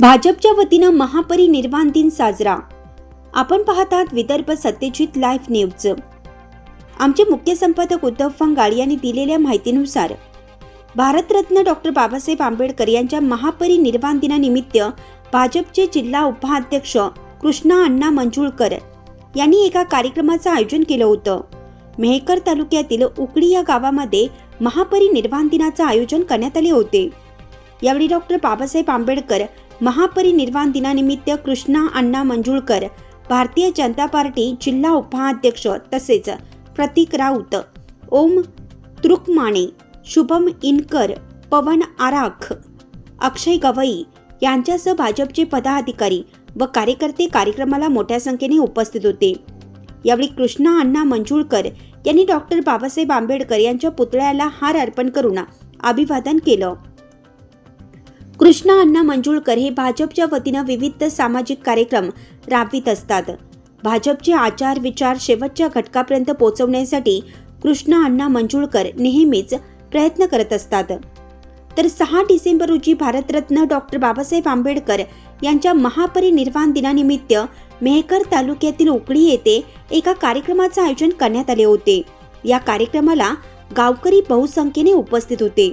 भाजपच्या वतीनं महापरिनिर्वाण दिन साजरा. आपण पाहतात विदर्भ सत्यजित लाईव्ह न्यूज. आमचे मुख्य संपादक उद्धव फंगाळ यांनी दिलेल्या माहितीनुसार भारतरत्न डॉक्टर बाबासाहेब आंबेडकर यांच्या महापरिनिर्वाण दिनानिमित्त भाजपचे जिल्हा उपाध्यक्ष कृष्णा अण्णा मंजुळकर यांनी एका कार्यक्रमाचं आयोजन केलं होतं. मेहकर तालुक्यातील उकडी या गावामध्ये महापरिनिर्वाण दिनाचं आयोजन करण्यात आले होते. यावेळी डॉक्टर बाबासाहेब आंबेडकर महापरिनिर्वाण दिनानिमित्त कृष्णा अण्णा मंजुळकर भारतीय जनता पार्टी जिल्हा उपाध्यक्ष तसेच प्रतीक राऊत ओम तृकमाणे शुभम इनकर पवन आराख अक्षय गवई यांच्यासह भाजपचे पदाधिकारी व कार्यकर्ते कार्यक्रमाला मोठ्या संख्येने उपस्थित होते. यावेळी कृष्णा अण्णा मंजुळकर यांनी डॉक्टर बाबासाहेब आंबेडकर यांच्या पुतळ्याला हार अर्पण करून अभिवादन केलं. कृष्णा अण्णा मंजुळकर हे भाजपच्या वतीनं विविध सामाजिक कार्यक्रम राबवित असतात. भाजपचे आचार विचार शेवटच्या घटकापर्यंत पोहोचवण्यासाठी कृष्णा अण्णा मंजुळकर नेहमीच प्रयत्न करत असतात. तर सहा डिसेंबर रोजी भारतरत्न डॉक्टर बाबासाहेब आंबेडकर यांच्या महापरिनिर्वाण दिनानिमित्त मेहकर तालुक्यातील उकडी येथे एका कार्यक्रमाचं आयोजन करण्यात आले होते. या कार्यक्रमाला गावकरी बहुसंख्येने उपस्थित होते.